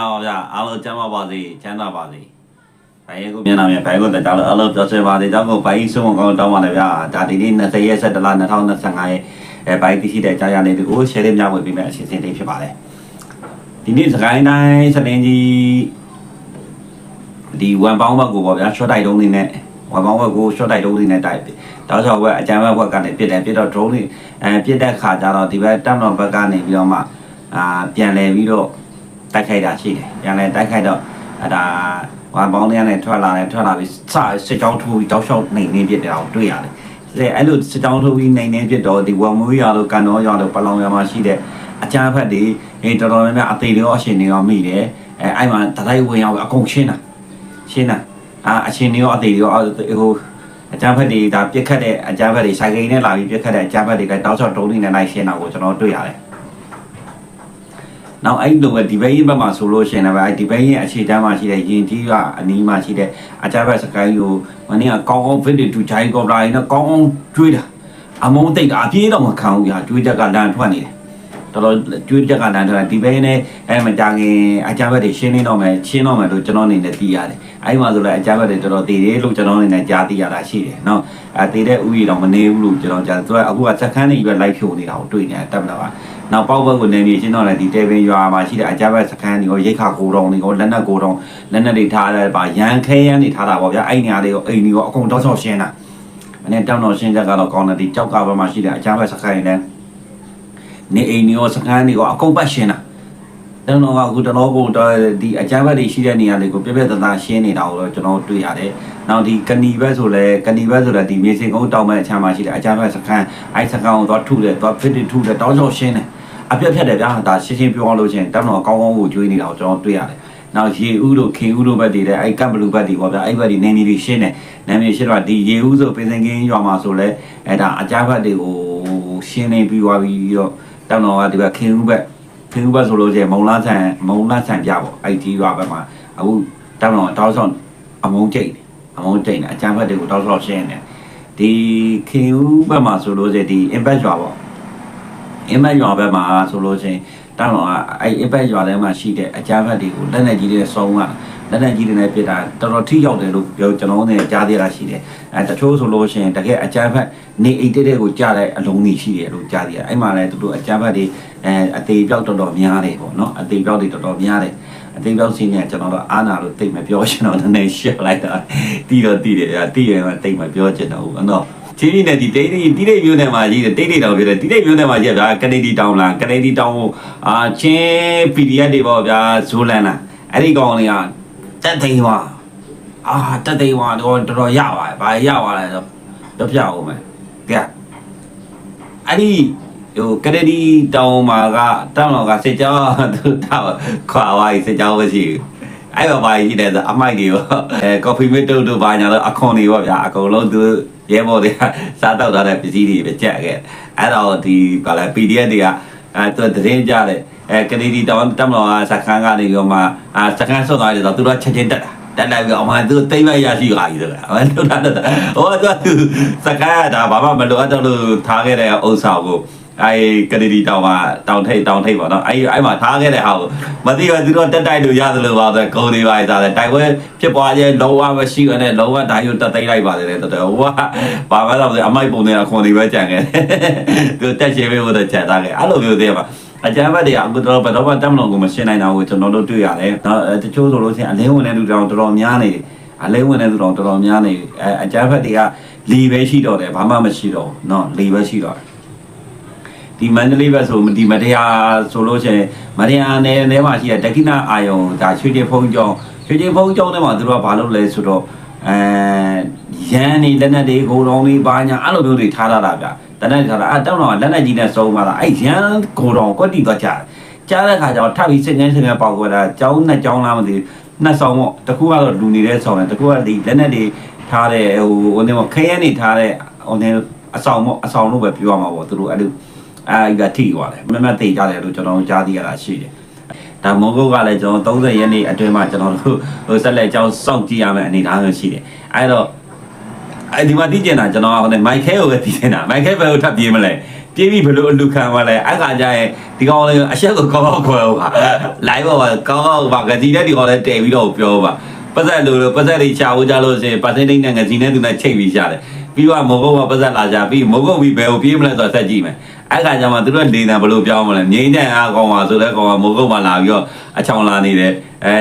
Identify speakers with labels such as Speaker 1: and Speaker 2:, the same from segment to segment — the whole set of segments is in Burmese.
Speaker 1: လာပါဗျအားလုံးကျမ်းပါပါစေချမ်းသာပါစေဘိုင်းကိုမျက်နှာမြင်ဘိုင်းကိုတက်ကြလို့အားလုံးပြောဆွေးပါစေကြောင်းကိုဘိုင်းဆုံးကောင်းတောင်းပါလေဗျာဒါဒီနေ့20ရက်17လ2025ရဲ့အဲဘိုင်းသိရှိတဲ့ကြားရလေးတွေကို share လေးများဝေပေးမယ့်အစီအစဉ်လေးဖြစ်ပါတယ်ဒီနေ့စကိုင်းတိုင်းစလင်းကြီးဒီဝန်ပေါင်းဘက်ကိုပေါ့ဗျာ short တိုက်တုံးလေးနဲ့ဝန်ပေါင်းဘက်ကို short တိုက်တုံးလေးနဲ့တိုက်ပြီတောက်ချောက်ဘက်အကြမ်းဘက်ဘက်ကနေပြစ်တယ်ပြစ်တော့ drone လေးအဲပြစ်တဲ့ခါကျတော့ဒီဘက်တပ်မတော်ဘက်ကနေပြီးတော့မှအာပြန်လဲပြီးတော့ တိုက်ခိုက်တာရှိတယ်။ပြန်လဲတိုက်ခိုက်တော့အဲဒါဝမ်ပေါင်းတွေကလည်းထွက်လာတယ်ထွက်လာပြီးစစစ်ကြောင်းထိုးပြီးတောက်လျှောက်နေနေပြစ်တယ်အောင်တွေ့ရတယ်။အဲအဲ့လိုစစ်ကြောင်းထိုးပြီးနေနေပြစ်တော့ဒီဝမ်မွေးရလို့ကန်တော်ရလို့ပလောင်ရမှာရှိတဲ့အကြမ်းဖက်တွေအဲတော်တော်များများအသေးတွေရောအရှင်တွေရောမိတယ်။အဲအဲ့မှာတတိုင်းဝင်ရောက်အကုန်ရှင်းတာရှင်းတာအာအရှင်တွေရောအသေးတွေရောဟိုအကြမ်းဖက်တွေဒါပြစ်ခတ်တဲ့အကြမ်းဖက်တွေဆိုင်ကိန်းနဲ့လာပြီးပြစ်ခတ်တဲ့အကြမ်းဖက်တွေကတောက်လျှောက်တုံးနေနေလိုက်ရှင်းတာကိုကျွန်တော်တွေ့ရတယ်။ နောက်အဲ့လိုပဲဒီဘက်ရင်ဘက်မှာဆိုလို့ရှိရင်လည်းပဲအဲ့ဒီဘက်ရင်အခြေတမ်းမှာရှိတဲ့ရင်ကြီးကအနီးမှာရှိတဲ့အကြမ်းဖက်စကိုင်းကိုမနေ့ကကောင်းအောင်ဖစ်တူဂျိုင်းကော်ပလာရင်းနဲ့ကောင်းအောင်ကျွေးတာအမုန်းတိတ်တာအပြေးတော့မခံဘူးပြကျွေးချက်ကလန်ထွက်နေတယ်တော်တော်ကျွေးချက်ကလန်ထွက်ဒီဘက်နဲ့အဲမကြခင်အကြမ်းဖက်တွေရှင်းနေတော့မယ်ရှင်းတော့မယ်လို့ကျွန်တော်အနေနဲ့သိရတယ်အဲ့မှာဆိုလည်းအကြမ်းဖက်တွေတော်တော်တည်တယ်လို့ကျွန်တော်အနေနဲ့ကြားသိရတာရှိတယ်နော်အဲတည်တဲ့ဥယျာဉ်တော့မနေဘူးလို့ကျွန်တော်ကြားသူကအခုကစက်ခန်းနေပြီးလိုက်ဖြိုနေတာကိုတွေ့နေတာတက်မလားပါ နောက်ပေါက်ဘက်ကိုနေမြေရှင်းတော့လည်းဒီတေပင်ရွာမှာရှိတဲ့အကြမ်းဖက်စခန်းတွေကိုရိတ်ခါကိုတောင်တွေကိုလက်နက်ကိုတောင်လက်နက်တွေထားတယ်ပါရန်ခဲရန်တွေထားတာပေါ့ဗျာအဲ့နေရာတွေကိုအိမ်တွေကိုအကုန်တောက်ချောက်ရှင်းတာမနေ့တောင်းတော့ရှင်းချက်ကတော့ကောင်းတယ်ဒီကြောက်ကဘက်မှာရှိတဲ့အကြမ်းဖက်စခန်းတွေနဲ့နေအိမ်တွေရောစခန်းတွေရောအကုန်ပတ်ရှင်းတာတောင်းတော့ကအခုတလောကိုဒီအကြမ်းဖက်တွေရှိတဲ့နေရာတွေကိုပြပြတသားရှင်းနေတာကိုတော့ကျွန်တော်တွေ့ရတယ်နောက်ဒီကဏီဘက်ဆိုလဲကဏီဘက်ဆိုတော့ဒီမြေစင်ကုန်းတောင်ဘက်အချမ်းမှာရှိတဲ့အကြမ်းဖက်စခန်းအဲ့စခန်းကိုသွားထုတယ်သွားဖစ်တွေထုတယ်တောင်းချောက်ရှင်းတယ် အပြတ်ဖြတ်တယ်ဗျာဒါရှင်းရှင်းပြောအောင်လို့ချင်းတက်မတော်ကောင်းကောင်းကိုကျွေးနေတာကိုကျွန်တော်တွေ့ရတယ်။နောက်ရေဦးတို့ခင်ဦးတို့ဘက်တွေလည်းအဲ့ကပ်ဘလူးဘက်တွေပေါ့ဗျာအဲ့ဘက်တွေနေနေတွေရှင်းတယ်။နေနေရှင်းတော့ဒီရေဦးဆိုပင်စင်ကင်းရွာမှာဆိုလဲအဲ့ဒါအကြမ်းဘက်တွေကိုရှင်းနေပြီးသွားပြီးတော့တက်မတော်ကဒီဘက်ခင်ဦးဘက်ခင်ဦးဘက်ဆိုလို့ချင်းမုံလားဆန်မုံလားဆန်ပြပေါ့အဲ့ဒီရွာဘက်မှာအခုတက်မတော်တောက်ဆောင်အမုံကျိတ်အမုံကျိတ်အကြမ်းဘက်တွေကိုတောက်ဆောင်ရှင်းတယ်ဒီခင်ဦးဘက်မှာဆိုလို့ချင်းဒီ impact ရွာပေါ့ အင်မက်ရွာဘက်မှာဆိုလို့ချင်းတောင်းတော့အဲ့အင်မက်ရွာထဲမှာရှိတဲ့အကြမ်းဖက်တွေကိုလက်နဲ့ကြီးတွေဆုံးကလက်နဲ့ကြီးတွေနဲ့ပြစ်တာတော်တော်ထိရောက်တယ်လို့ပြောကျွန်တော်တို့ကြားသေးတာရှိတယ်အဲတချို့ဆိုလို့ရှိရင်တကယ်အကြမ်းဖက်နေအိတ်တဲ့ကိုကြားတဲ့အလုံးကြီးရှိတယ်လို့ကြားသေးတယ်အဲ့မှာလည်းသူတို့အကြမ်းဖက်တွေအဲအသေးပြောက်တော်တော်များတယ်ပေါ့နော်အသေးပြောက်တွေတော်တော်များတယ်အသေးပြောက်စီးနေကျွန်တော်တို့အာနာလို့တိတ်မပြောချင်တော့နည်းနည်းရှက်လိုက်တာတီးတော့တီးတယ်တီးရင်တော့တိတ်မပြောချင်တော့ဘူးနော် ချင်းကြီးနဲ့ဒီတိတ်တိတ်တိတ်တိတ်မျိုးနဲ့မှာကြီးတယ်တိတ်တိတ်တောင်ပြတယ်တိတ်တိတ်မျိုးနဲ့မှာကြီးဗျာကနေဒီတောင်လားကနေဒီတောင်ကိုအာချင်း PDF တွေပေါ့ဗျာဇိုးလန်လားအဲ့ဒီကောင်တွေကတက်သိန်းွားအာတက်သိန်းွားတော့တော်တော်ရပါတယ်ဘာရပါလဲတော့တော့ပြအောင်မယ်ကဲအဲ့ဒီဟိုကနေဒီတောင်မှာကတောင်တော်ကစစ်ကြောသူတောက်ခွာဝိုင်းစစ်ကြောမရှိဘူးအဲ့တော့ဘာကြီးလဲဆိုအမိုက်တွေရောအဲကော်ဖီမစ်တုတ်တို့ဘာညာတော့အခွန်တွေပေါ့ဗျာအကုန်လုံးသူ ရဲဘော်တွေကစားတော့ထားတဲ့ပစ္စည်းတွေပဲကြက်ခဲ့အဲ့တော့ဒီဘာလဲ PDF တွေကအဲသူသတင်းကြတယ်အဲကနေဒီတောင်တက်မတော်ကစခန်းကနေရောမှအာစခန်းဆွတ်သွားတယ်ဆိုတော့သူတို့ချက်ချင်းတက်တာတက်လိုက်ပြီးအမှန်သူတိမ့်မရရှိပါကြီးဆိုတာအမှန်တို့တာဟိုတော့သူစခန်းကဒါဘာမှမလိုအပ်တော့လို့ထားခဲ့တဲ့ဥစ္စာကို အဲကတိတီတောင်မှာတောင်ထိပ်တောင်ထိပ်ပေါ့နော်အဲအဲ့မှာထားခဲ့တဲ့ဟာကိုမသိဘူးသူတို့တက်တိုက်လို့ရတယ်လို့ပါဆိုဂုံတွေပါစားတယ်တိုက်ပွဲဖြစ်ပွားခြင်းလုံးဝမရှိရနဲ့လုံးဝဓာတ်ရုပ်တက်သိမ်းလိုက်ပါတယ်တဲ့တော်ဟိုကဘာမှတော့အမိုက်ပုံနဲ့အခွန်တွေပဲကြံခဲ့သူတက်ချေပေးဖို့တော့ကြံသားခဲ့အဲ့လိုမျိုးသေးပါအကြမ်းဖက်တွေကအခုတော့ဘယ်တော့မှတက်မလို့ကိုမရှင်းနိုင်တော့ဘူးကျွန်တော်တို့တွေ့ရတယ်။နော်တချို့ဆိုလို့ချင်းအလင်းဝင်တဲ့လူတောင်တော်တော်များနေတယ်။အလင်းဝင်တဲ့လူတောင်တော်တော်များနေအဲအကြမ်းဖက်တွေကလီပဲရှိတော့တယ်ဘာမှမရှိတော့ဘူး။နော်လီပဲရှိတော့တယ်။ ဒီမန္တလေးဘက်ဆိုဒီမတရားဆိုလို့ချင်းမတရားနယ်ထဲမှာရှိတဲ့ဒက္ခိဏအာယုံဒါရွှေချေဖုံးကျောင်းရွှေချေဖုံးကျောင်းထဲမှာသူတို့ကဘာလုပ်လဲဆိုတော့အဲရန်နေလက်နက်တွေကိုတော်လေးပါညာအဲ့လိုမျိုးတွေထားရတာဗျတနက်ထားတာအဲတောင်းတော့လက်နက်ကြီးနဲ့စုံပါလားအဲ့ရန်ကိုတော်ကွက်တီသွားကြတယ်ကြားတဲ့ခါကျတော့ထပ်ပြီးစစ်ငင်းစစ်ငင်းပေါက်ခွဲတာကျောင်းနဲ့ကျောင်းလားမသိဘူးနှစ်ဆောင်ပေါ့တခုကတော့လူနေတဲ့ဆောင်တယ်တခုကဒီလက်နက်တွေထားတဲ့ဟိုဟိုနေပေါ့ခဲရနေထားတဲ့ဟိုနေအဆောင်ပေါ့အဆောင်လို့ပဲပြောရမှာပေါ့သူတို့အဲ့လို အဲ့ဒီကထိသွားတယ်မမသိကြတယ်လို့ကျွန်တော်ကြားသိရတာရှိတယ်ဒါမောကုတ်ကလည်းကျွန်တော်30ရက်နေ့အတွင်းမှာကျွန်တော်တို့ဟိုဆက်လက်ကြောင်းစောင့်ကြည့်ရမယ့်အနေအထားမျိုးရှိတယ်အဲ့တော့အဲဒီမှာသိကျင်တာကျွန်တော်ကဟိုမိုက်ခဲကိုပဲသိကျင်တာမိုက်ခဲဘယ်ကိုထပ်ပြေးမလဲပြေးပြီးဘယ်လိုအလူခံမလဲအဲ့ခါကျရင်ဒီကောင်လေးအချက်ကိုကောင်းကောင်းခွဲဦးပါ live ပေါ်မှာကောင်းကောင်းပါဂစီနဲ့ဒီကောင်လေးတည်ပြီးတော့ပြောပါပတ်သက်လို့ပတ်သက်လေးချာဖို့ကြလို့ရှိရင် percentage နဲ့ဂစီနဲ့သူနဲ့ချိန်ပြီးရှာတယ်ပြီးတော့မောကုတ်ကပတ်သက်လာကြပြီးမောကုတ်ပြီးဘယ်ကိုပြေးမလဲဆိုတော့ဆက်ကြည့်မယ် အဲ့ခါကျမှသူတို့နေတယ်ဘယ်လိုပြောမလဲငိမ့်တဲ့အားကောင်းပါဆိုတဲ့ကောင်ကမောကုတ်မှလာပြီးတော့အချောင်လာနေတယ်အဲ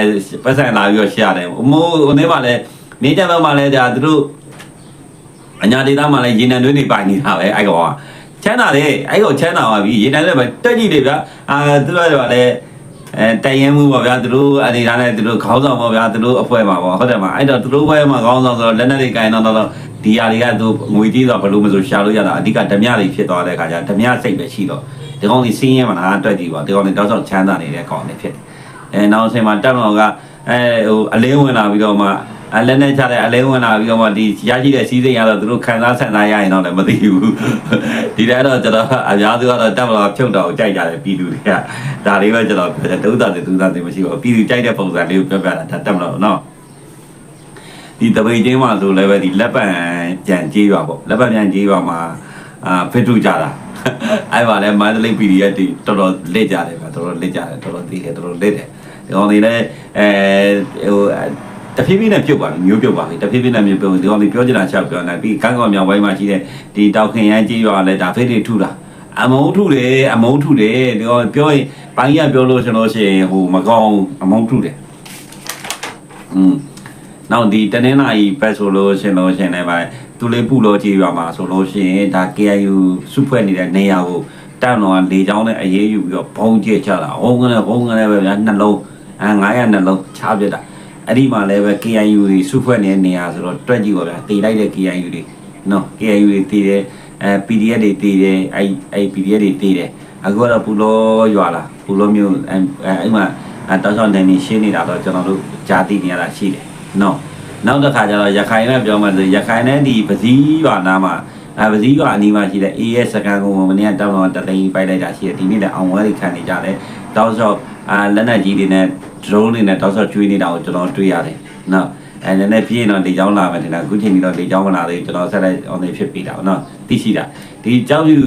Speaker 1: ပတ်သက်လာပြီးတော့ရှာတယ်မိုးဟိုနေ့မှလည်းနေကြတော့မှလည်းဒါသူတို့အညာဒေတာမှလည်းရေနံတွင်းတွေပိုင်နေတာပဲအဲ့ကောင်ကချမ်းသာတယ်အဲ့ကောင်ချမ်းသာပါပြီရေနံတွေပဲတက်ကြည့်တယ်ဗျာအာသူတို့ကလည်းအဲတည်ရင်မှုပေါ့ဗျာသူတို့အနေထားနဲ့သူတို့ခေါင်းဆောင်ပေါ့ဗျာသူတို့အဖွဲ့မှာပေါ့ဟုတ်တယ်မအဲ့တော့သူတို့ဘက်မှာခေါင်းဆောင်ဆိုတော့လက်နက်တွေကင်တော့တော့ ဒီဟာတွေကသူငွေကြီးတော့ဘယ်လိုမဆိုရှာလို့ရတာအဓိကဓမြတွေဖြစ်သွားတဲ့ခါကျဓမြစိတ်ပဲရှိတော့ဒီကောင်ကြီးစင်းရဲမှာလားတွက်ကြည့်ပါဒီကောင်ကြီးတောက်ချောက်ချမ်းသာနေတဲ့ကောင်တွေဖြစ်တယ်အဲနောက်အချိန်မှာတက်တော်ကအဲဟိုအလင်းဝင်လာပြီးတော့မှအလည်းနဲ့ချတဲ့အလဲဝင်လာပြီးတော့မှဒီရရှိတဲ့စီးစိမ်ရတော့သူတို့ခံစားဆန္ဒရရင်တော့လည်းမသိဘူးဒီထဲတော့ကျွန်တော်အများစုကတော့တက်မလာဖြုတ်တော့ကြိုက်ကြတယ်ပြည်သူတွေကဒါလေးပဲကျွန်တော်ဒုသတွေဒုသတွေမရှိဘူးပြည်သူကြိုက်တဲ့ပုံစံလေးကိုပြောပြတာဒါတက်မလို့နော် ဒီတပိတ်ချင်းမှာဆိုလည်းပဲဒီလက်ပံကြံကြေးရွာပေါ့လက်ပံကြံကြေးရွာမှာအာဖစ်ထုကြတာအဲ့ပါလဲမန္တလေး PDF တွေတော်တော်လက်ကြတယ်ဗျတော်တော်လက်ကြတယ်တော်တော်သိတယ်တော်တော်လက်တယ်ဒီကောင်တွေလည်းအဲဟိုတဖြည်းဖြည်းနဲ့ပြုတ်ပါပြီမျိုးပြုတ်ပါပြီတဖြည်းဖြည်းနဲ့မျိုးပြုတ်ဒီကောင်လေးပြောချင်တာချက်ပြောနေပြီးကန်းကောင်မြောက်ပိုင်းမှာရှိတဲ့ဒီတောက်ခင်ရန်ကြီးရွာလဲဒါဖိတ်တွေထုတာအမုံထုတယ်အမုံထုတယ်ဒီကောင်ပြောရင်ပိုင်းရပြောလို့ရှင်လို့ရှိရင်ဟိုမကောင်းအမုံထုတယ်อืม နောက်ဒီတနင်္လာရီဘက်ဆိုလို့ရှင်လို့ရှင်လည်းပါသူလေးပူလို့ကြီးရွာမှာဆိုလို့ရှိရင်ဒါ KIU စုဖွဲ့နေတဲ့နေရာကိုတန်တော်ကလေချောင်းနဲ့အေးယူပြီးတော့ဘုံကျချတာဟုံးကနေဘုံကနေပဲဗျာနှလုံးအဲ900နှလုံးချပြတာအဲ့ဒီမှာလည်းပဲ KIU တွေစုဖွဲ့နေတဲ့နေရာဆိုတော့တွက်ကြည့်ပါဗျာတည်လိုက်တဲ့ KIU တွေနော် KIU တွေတည်တယ်အဲ PDF တွေတည်တယ်အဲ့အဲ့ PDF တွေတည်တယ်အခုကတော့ပူလောရွာလာပူလောမျိုးအဲ့အဲ့မှာတောက်ချောင်းနေနေရှင်းနေတာတော့ကျွန်တော်တို့ကြားသိနေရတာရှိတယ် နော်နောက်တစ်ခါကျတော့ရခိုင်နဲ့ပြောမှဆိုရခိုင်နဲ့ဒီပစည်းရွာနားမှာအဲပစည်းရွာအနီးမှာရှိတဲ့ AS စကန်ကိုမနေ့ကတောက်တော့တသိန်းပိုက်လိုက်တာရှိတယ်ဒီနေ့လည်းအောင်ဝဲတွေခံနေကြတယ်တောက်ချောင်းအာလက်နက်ကြီးတွေနဲ့ drone တွေနဲ့တောက်ဆော့ကျွေးနေတာကိုကျွန်တော်တွေ့ရတယ်။နော်အဲနည်းနည်းပြင်းတော့လေချောင်းလာမယ်ထင်တာအခုချိန်ကြီးတော့လေချောင်းမလာသေးဘူးကျွန်တော်ဆက်လိုက် on နေဖြစ်ပြီးတာပေါ့နော်သိရှိတာဒီကြောက်ယူ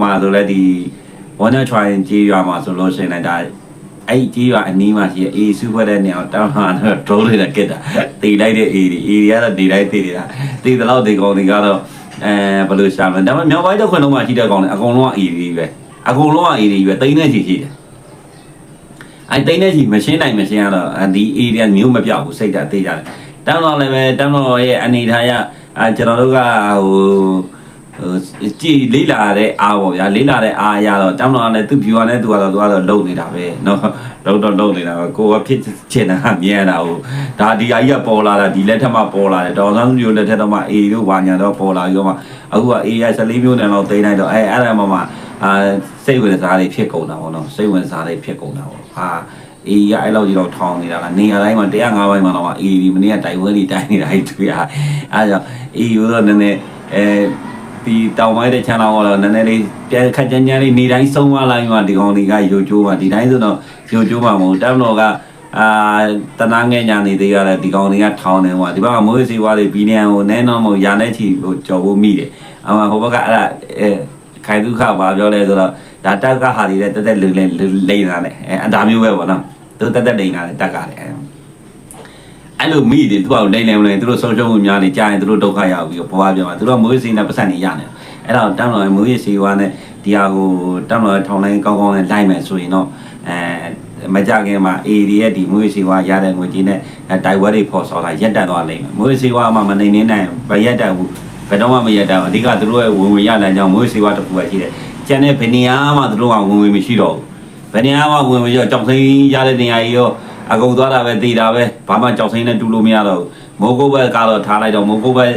Speaker 1: မှာဆိုလဲဒီ Warner Try ကြီးရွာမှာဆိုလို့ရှိရင်လည်းဒါ အဲ့ကြီးရွာအနီးမှာရှိတဲ့အေးစုဖွဲ့တဲ့နေအောင်တောင်းဟာတော့ drone တွေနဲ့ကစ်တာတေးလိုက်တဲ့အေးတွေအေးတွေကတော့တေးလိုက်တေးနေတာတေးတဲ့လောက်တေးကောင်တွေကတော့အဲဘယ်လိုရှာမလဲဒါပေမဲ့မြောက်ပိုင်းတစ်ခွန်းလုံးမှာရှိတဲ့ကောင်တွေအကုန်လုံးကအေးတွေပဲအကုန်လုံးကအေးတွေပဲတိန်းနေချီရှိတယ်အဲတိန်းတဲ့ကြီးမရှင်းနိုင်မရှင်းရတော့ဒီ area မျိုးမပြောက်ဘူးစိတ်ဓာတ်သိကြတယ်တန်းတော်လည်းပဲတန်းတော်ရဲ့အနေထားရအဲကျွန်တော်တို့ကဟို ဟိုကြည်လေးလာတဲ့အားပေါ့ဗျာလေးလာတဲ့အားရတော့တန်းတော်ကလည်းသူ့ view နဲ့သူကတော့သူကတော့လုံနေတာပဲเนาะလုံတော့လုံနေတာပဲကိုကဖြစ်ချင်တာမြင်ရတာဟိုဒါဒီအကြီးကပေါ်လာတာဒီလက်ထက်မှာပေါ်လာတယ်ဒေါ်စန်းစုမျိုးလက်ထက်တော့မှအေတို့ဝါညာတော့ပေါ်လာပြီးတော့မှအခုက AI 14မျိုးနဲ့တော့သိနိုင်တော့အဲအဲ့ဒါမှမှအာစိတ်ဝင်စားတွေဖြစ်ကုန်တာပေါ့နော်စိတ်ဝင်စားတွေဖြစ်ကုန်တာပေါ့ဟာ အေးရအဲ့လောက်ကြီးတော့ထောင်းနေတာလားနေရာတိုင်းမှာ105ဘိုင်းမှာတော့အေးဒီမနေ့ကတိုင်ဝဲလေးတိုင်းနေတာအဲ့တွေ့ရအဲ့ကြောင့်အေးရိုးတော့နည်းနည်းအဲ ဒီတောင်ပိုင်းတဲ့ channel ကတော့နည်းနည်းလေးပြန်ခက်ကြမ်းကြမ်းလေးနေတိုင်းဆုံးသွားလိုက်မှဒီကောင်တွေကရိုချိုးမှဒီတိုင်းဆိုတော့ရိုချိုးမှမဟုတ်တက်မလို့ကအာတနာငယ်ညာနေသေးရတယ်ဒီကောင်တွေကထောင်းနေဟိုဒီဘက်ကမိုးစီဝါတွေဘီလီယံကိုနဲတော့မဟုတ်ရာနဲ့ချီဟိုကြော်ဖို့မိတယ်အမှဟိုဘက်ကအဲ့ဒါအဲခိုင်ဒုက္ခဘာပြောလဲဆိုတော့ဒါတက်ကဟာတွေတက်တက်လိမ့်လိမ့်လိမ့်လာတယ်အဲအဒါမျိုးပဲပေါ့နော်သူတက်တက်လိန်လာတယ်တက်ကလည်း အဲ့လိုမိတယ်သူကလိန်လိန်လိန်သူတို့ဆုံးရှုံးမှုများနေကြာရင်သူတို့ဒုက္ခရောက်ပြီးဘဝပြောမှာသူတို့မွေးစိနဲ့ပတ်စံနေရနေအဲ့တော့တမ်းတော်မွေးစီဝါနဲ့ဒီဟာကိုတမ်းတော်ထောင်လိုင်းကောင်းကောင်းနဲ့လိုက်မယ်ဆိုရင်တော့အဲမကြခင်မှာ AD ရဲ့ဒီမွေးစီဝါရတဲ့ငွေကြီးနဲ့တိုက်ဝဲတွေပေါ်ဆော်လာရက်တက်သွားလိမ့်မယ်မွေးစီဝါမှမနေနေနိုင်ဗရက်တက်ဘူးဘယ်တော့မှမရက်တက်ဘူးအဓိကသူတို့ရဲ့ဝင်ဝင်ရလမ်းကြောင်းမွေးစီဝါတစ်ခုပဲရှိတယ်ကျန်တဲ့ဘယ်နေရာမှသူတို့ကဝင်ဝင်မရှိတော့ဘူးဘယ်နေရာမှဝင်မရောကြောက်စိမ်းရတဲ့နေရာကြီးရော အကုန်သွားတာပဲတည်တာပဲဘာမှကြောက်စိမ်းနဲ့တူလို့မရတော့ဘူးမိုးကုတ်ဘက်ကတော့ထားလိုက်တော့မိုးကုတ်ဘက်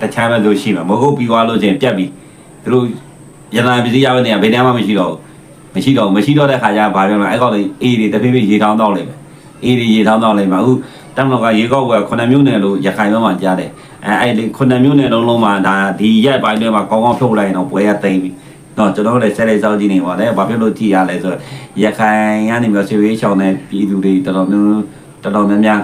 Speaker 1: တခြားဘက်လို့ရှိမှာမိုးကုတ်ပြီးသွားလို့ချင်းပြက်ပြီသူတို့ရနာပစ္စည်းရတဲ့နေရာဘယ်နေရာမှမရှိတော့ဘူးမရှိတော့မရှိတော့တဲ့ခါကျဘာပြောမလဲအဲ့ကောင်လေးအေးတွေတဖြည်းဖြည်းရေထောင်းတော့လိမ့်မယ်အေးတွေရေထောင်းတော့လိမ့်မယ်အခုတမ်လောက်ကရေကောက်ကခုနှစ်မျိုးနယ်လို့ရခိုင်ဘက်မှာကြားတယ်အဲအဲ့ဒီခုနှစ်မျိုးနယ်လုံးလုံးမှာဒါဒီရက်ပိုင်းတွေမှာကောင်းကောင်းဖြုတ်လိုက်ရင်တော့ပွဲရသိမ့်ပြီ တော့ကျွန်တော်လည်းဆက်လက်စောင့်ကြည့်နေပါတယ်။ဘာဖြစ်လို့ကြည်ရလဲဆိုတော့ရခိုင်ကနေပြီးဆွေးဝေးချောင်းတဲ့ပြည်သူတွေတော်တော်များတော်တော်များများ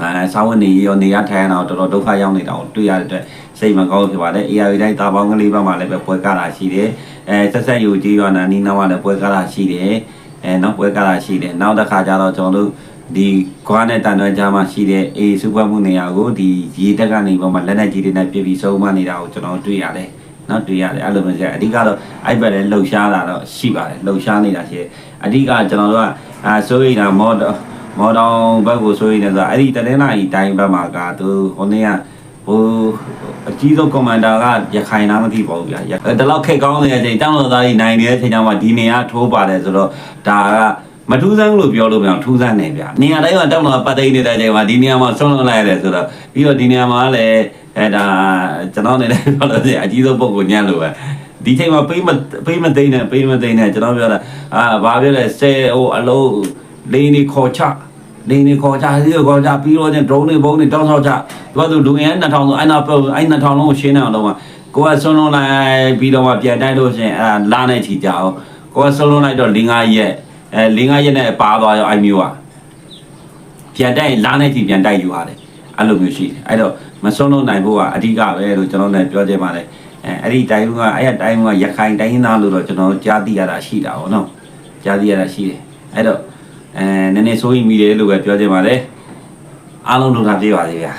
Speaker 1: ငါစာဝန်နေရောနေရထိုင်ရတော့တော်တော်ဒုက္ခရောက်နေတာကိုတွေ့ရတဲ့အတွက်စိတ်မကောင်းဖြစ်ပါတယ် AI တိုင်းတာပေါင်းကလေးဘက်မှာလည်းပဲပွဲကားတာရှိတယ်အဲဆက်ဆက်ယူကြီးရောနာနီနာမှာလည်းပွဲကားတာရှိတယ်အဲနောက်ပွဲကားတာရှိတယ်နောက်တစ်ခါကျတော့ကျွန်တော်တို့ဒီကွာနဲ့တန်တော်ကြားမှာရှိတဲ့အေစုပွဲမှုနေရာကိုဒီရေတက်ကနေပေါ်မှာလက်နက်ကြီးတွေနဲ့ပြစ်ပြီးဆုံးမနေတာကိုကျွန်တော်တွေ့ရတယ် နော်တွေ့ရတယ်အဲ့လိုမျိုးဆိုအဓိကတော့အဲ့ဘက်လည်းလှုပ်ရှားတာတော့ရှိပါတယ်လှုပ်ရှားနေတာရှိတယ်အဓိကကျွန်တော်တို့ကအာဆိုရင်ဒါမော်ဒယ်မော်ဒေါန်ဘက်ကိုဆိုရင်လည်းဆိုအဲ့ဒီတနင်္လာရီတိုင်းဘက်မှာကသူဟိုနေ့ကဟိုအကြီးဆုံးကွန်မန်ဒါကရခိုင်နာမသိပါဘူးဗျာဒီလောက်ခက်ကောင်းနေတဲ့အချိန်တောင်းတော်သားကြီးနိုင်နေတဲ့အချိန်ကျမှဒီနေရာထိုးပါတယ်ဆိုတော့ဒါကမထူးဆန်းလို့ပြောလို့မရအောင်ထူးဆန်းနေဗျာနေရာတိုင်းမှာတောင်းတော်ပတ်သိမ်းနေတဲ့အချိန်မှာဒီနေရာမှာဆုံးလွန်လိုက်ရတယ်ဆိုတော့ပြီးတော့ဒီနေရာမှာလည်း အဲဒါကျွန်တော်နေလည်းပြောလို့ရှိရင်အကြီးဆုံးပုံကိုညံ့လို့ပဲဒီချိန်မှာပေးမပေးမသိမ်းနဲ့ပေးမသိမ်းနဲ့ကျွန်တော်ပြောတာအာဘာပြောလဲဆဲဟိုအလုံးလေးနေခေါ်ချလေးနေခေါ်ချစီခေါ်ချပြီးတော့ကျ drone တွေဘုံတွေတောင်းဆောက်ချသူကသူလူငယ်2000ဆိုအဲ့နာပုံအဲ့2000လုံးကိုရှင်းနေအောင်တော့ကိုကဆုံးလုံးလိုက်ပြီးတော့မှပြန်တိုက်လို့ရှိရင်အဲလာနေချီကြအောင်ကိုကဆုံးလုံးလိုက်တော့၄၅ရက်အဲ၄၅ရက်နဲ့ပါသွားရောအဲ့မျိုးอ่ะပြန်တိုက်ရင်လာနေချီပြန်တိုက်ယူရတယ်အဲ့လိုမျိုးရှိတယ်အဲ့တော့ မဆုံးလုံးနိုင်ဖို့ကအဓိကပဲလို့ကျွန်တော်လည်းပြောချင်ပါတယ်အဲအဲ့ဒီတိုင်းကအဲ့ရတိုင်းကရခိုင်တိုင်းရင်းသားလို့တော့ကျွန်တော်ကြားသိရတာရှိတာပေါ့နော်ကြားသိရတာရှိတယ်အဲ့တော့အဲနည်းနည်းစိုးရိမ်မိတယ်လို့ပဲပြောချင်ပါတယ်အားလုံးတို့ထားပြပါသေးဗျာ